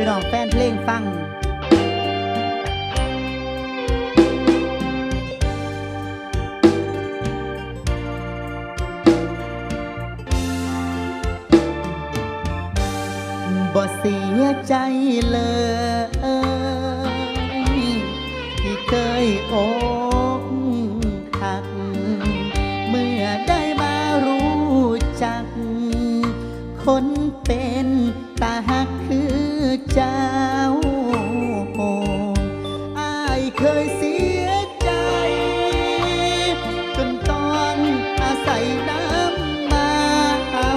พี่น้องแฟนเพลงฟัง บ่เสียใจเลยที่เคยอกหัก เมื่อได้มารู้จัก คนเป็นตาหักคือ เจ้าอายเคยเสียใจ จนตองอาศัยน้ำมาเอา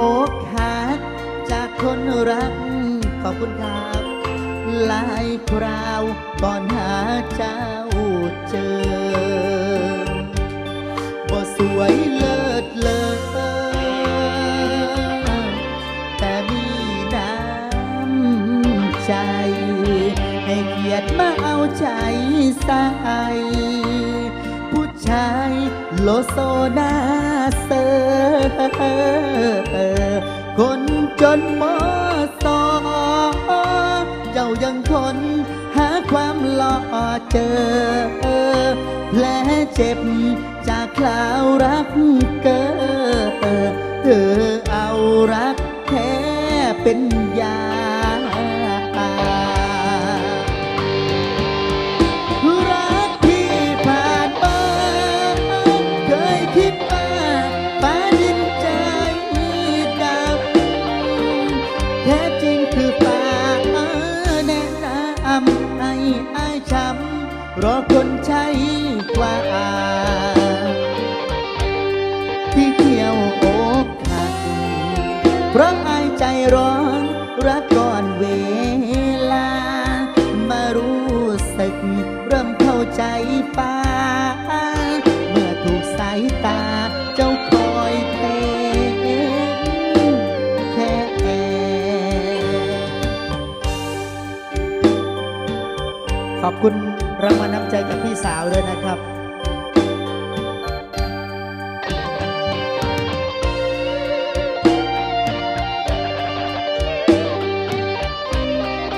อกหักจากคนรัก ขอบคุณครับหลายคราวก่อนหาเจ้าเจอบ่สวยเลิศ ใส่ผู้ชายโลโซนาเซอร์คนจนมอสอเจ้ายังคนหาความหล่อเจอ แผลเจ็บจากคราวรักเกิดเธอเอารักแท้เป็นยา รอคนใช่กว่า ที่เที่ยวอกหักเพราะอายใจร้อนรักก่อนเวลา มารู้สึกเริ่มเข้าใจฟ้า เมื่อถูกสายตาเจ้าคอยเทแค่ขอบคุณ รางวัลน้ำใจกับพี่สาวด้วยนะครับ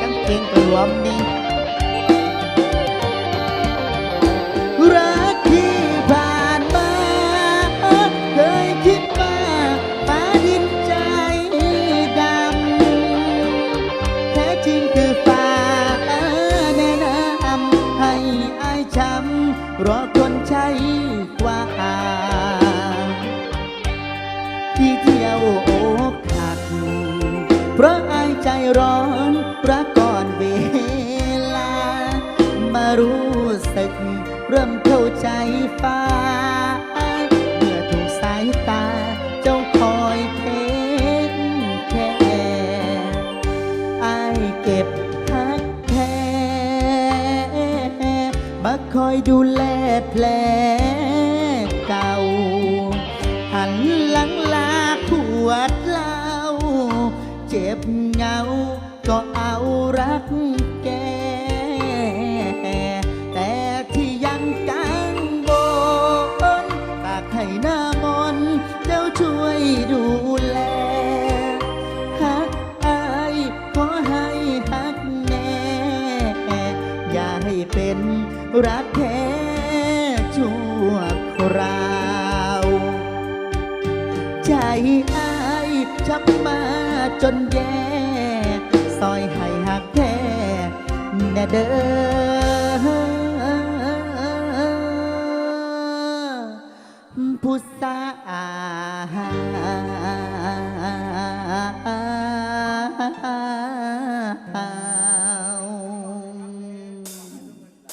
กางเกงกระหลวมนี่ รอคนใช่กว่า ที่เที่ยวอกหัก เพราะอายใจร้อนรักก่อนเวลา มารู้สึกเริ่มเข้าใจฟ้า เมื่อถูกสายตาเจ้าคอยเทคแค่อายเก็บ คอยดูแลแผลเก่า หันหลังลาขวดเหล้าเจ็บเหงา ก็เอารักแก แต่ที่ยังกังวลฝากให้หน้ามนเจ้าช่วยดูแลฮักอายขอให้ฮักแน่ อย่าให้เป็น รักแท้ชั่วคราว ใจอายช้ำมาจนแย่ซอยให้หักแท้แน่เด้อ